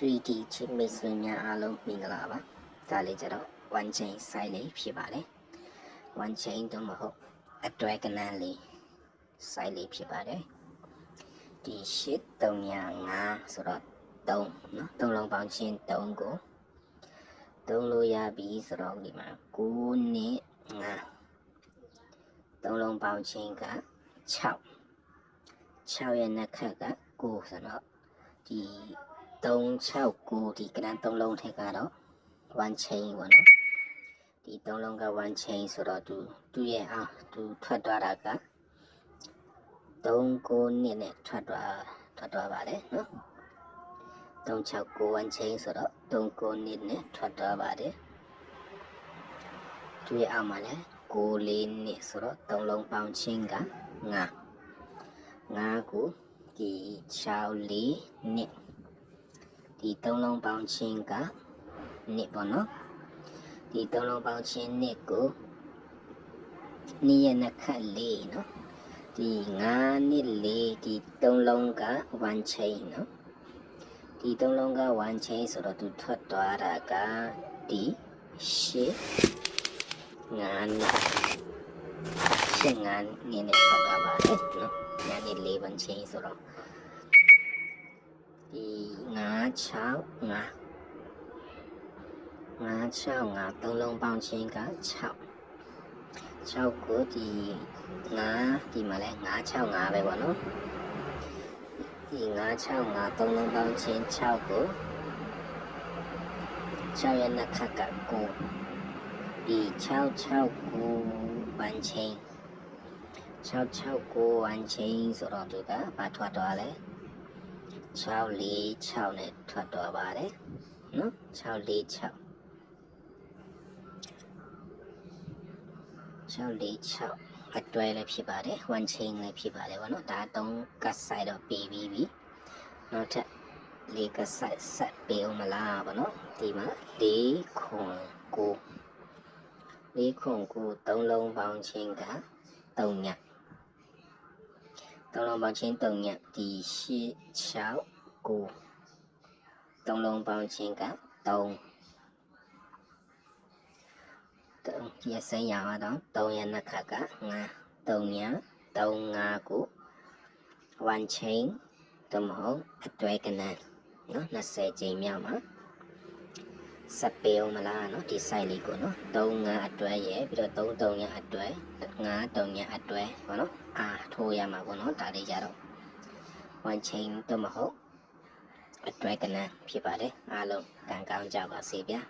3D ချစ်မိတ်ဆွေများအားလုံးမင်္ဂလာပါဒါလေးကျတော့ one chain site လေးဖြစ်ပါတယ် one chain တော့မဟုတ်အတွဲကနန်းလေး site လေးဖြစ်ပါတယ်ဒီ8305ဆိုတော့3နော်3လုံးပေါင်းချင်း3ကို3လို့ရပြီဆိုတော့ဒီမှာ9နဲ့5 3လုံးပေါင်းချင်းက6 6ရဲ့နှစ်ခက်က9ဆိုတော့ဒီ 369ဒီကရန်3လုံးထက်ကတော့1 chain ပေါ့နော်ဒီ3လုံးက1 chain ဆိုတော့သူသူ့ရဲ့အားသူထွက်သွားတာက39နှစ်နဲ့ထွက်သွားထွက်သွားပါတယ်နော်369 1 chain ဆိုတော့39နှစ်နဲ့ထွက်သွားပါတယ်သူ့ရဲ့အောက်မှာလည်း94နှစ်ဆိုတော့3လုံးပေါင်းချင်းက9 9ကိုဒီ6လေးနှစ် ဒီသုံးလုံးပေါင်းချင်းကနှစ်ပေါ့နော်ဒီသုံးလုံးပေါင်းချင်းနှစ်ကိုနှစ်ရဲ့နှစ်ခတ်လေးနော်ဒီ9နှစ်လေးဒီသုံးလုံးက1 chain နော်ဒီသုံးလုံးက1 chain ဆိုတော့သူထွက်သွားတာကဒီ8 9နှစ်8 9နှစ်နဲ့ထွက်သွားပါတယ်နော်ညာနေ4 1 chain ဆိုတော့ ဒီ9 6 5 5 6 5သုံးလုံးပေါင်းချင်းက6 6ကိုဒီ9ဒီမှာလဲ9 6 5ပဲပေါ့နော်ဒီ9 6 5သုံးလုံးပေါင်းချင်း6ကို6ရဲ့နှစ်ခတ်က9ဒီ6 6 9 1 chain 669 1 chain ဆိုတော့သူကဘာထွက်သွားလဲ 646နဲ့ထွက်သွားပါတယ်နော်646 646အတွဲလည်းဖြစ်ပါတယ်1 chain လည်းဖြစ်ပါတယ်ဗောနော်ဒါ3ကတ်ဆိုင်တော့ပြီးပြီးပြီနောက်ထပ်4ကတ်ဆိုင်ဆက်ပေးအောင်မလားဗောနော်ဒီမှာ4ခွန်9 4ခွန်9 3လုံးပေါင်းချင်းက3ည 3လုံးပေါင်းချင်း3ညဒီ8 6 9 3လုံးပေါင်းချင်းက3ဒီအစိမ်းရအောင်တော့3ရနှစ်ခါက9 3ည3 5ကို1 chain တမဟုတ်အတွဲကနန်းနော်20ချိန်မြောက်မှာ စပ်ပေအောင်မလားနော်ဒီ site လေးကိုနော်3 5အတွဲရဲ့ပြီးတော့3 3ညအတွဲ9 3ညအတွဲဟောနော်အာထိုးရမှာပေါ့နော်ဒါလေးကြတော့1 chain တမဟုတ်အတွဲကနန်းဖြစ်ပါတယ်အားလုံးတန်ကောင်းကြပါစေဗျာ